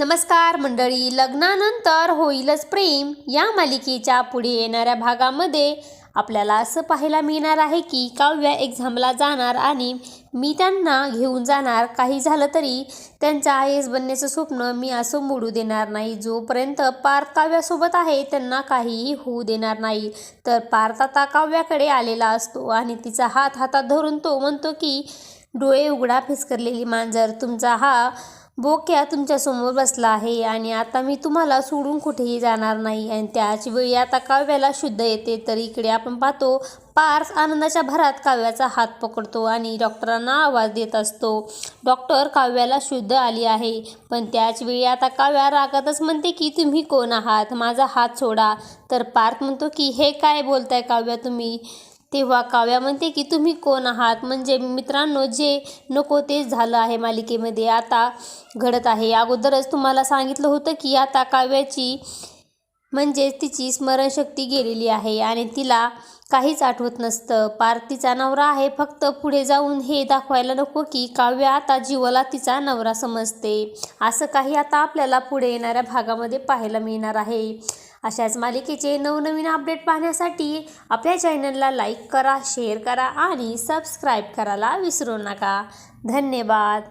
नमस्कार मंडळी लग्नानंतर होईलच प्रेम. या मालिकेच्या पुढे येणाऱ्या भागामध्ये आपल्याला असं पाहायला मिळणार आहे की काव्या एक्झामला जाणार आणि मी त्यांना घेऊन जाणार. काही झालं तरी त्यांचं आय एस बनण्याचं स्वप्न मी असं मोडू देणार नाही. जोपर्यंत पार्थ काव्यासोबत आहे त्यांना काहीही होऊ देणार नाही. तर पार्थ आता काव्याकडे आलेला असतो आणि तिचा हात हातात धरून तो म्हणतो की डोळे उघडा फिसकरलेली मांजर तुमचा हा बोक्या तुमच्यासमोर बसला आहे आणि आता मी तुम्हाला सोडून कुठेही जाणार नाही. आणि त्याच वेळी आता काव्याला शुद्ध येते तर इकडे आपण पाहतो पार्स आनंदाच्या भरात काव्याचा हात पकडतो आणि डॉक्टरांना आवाज देत असतो. डॉक्टर काव्याला शुद्ध आली आहे. पण त्याच वेळी आता काव्या रागातच म्हणते की तुम्ही कोण आहात? माझा हात सोडा. तर पार्थ म्हणतो की हे काय बोलताय काव्या तुम्ही? तेव्हा काव्या म्हणते की तुम्ही कोण आहात? म्हणजे मित्रांनो जे नको तेच झालं आहे मालिकेमध्ये. आता घडत आहे. अगोदरच तुम्हाला सांगितलं होतं की आता काव्याची म्हणजेच तिची स्मरणशक्ती गेलेली आहे आणि तिला काहीच आठवत नसतं. पार्थिचा नवरा आहे. फक्त पुढे जाऊन हे दाखवायला नको की काव्य आता जीवाला तिचा नवरा समजते. असं काही आता आपल्याला पुढे येणाऱ्या भागामध्ये पाहायला मिळणार आहे. अशाच मालिकेचे नवनवीन अपडेट पाहण्यासाठी आपल्या चॅनलला लाईक करा शेअर करा आणि सबस्क्राईब करायला विसरू नका. धन्यवाद.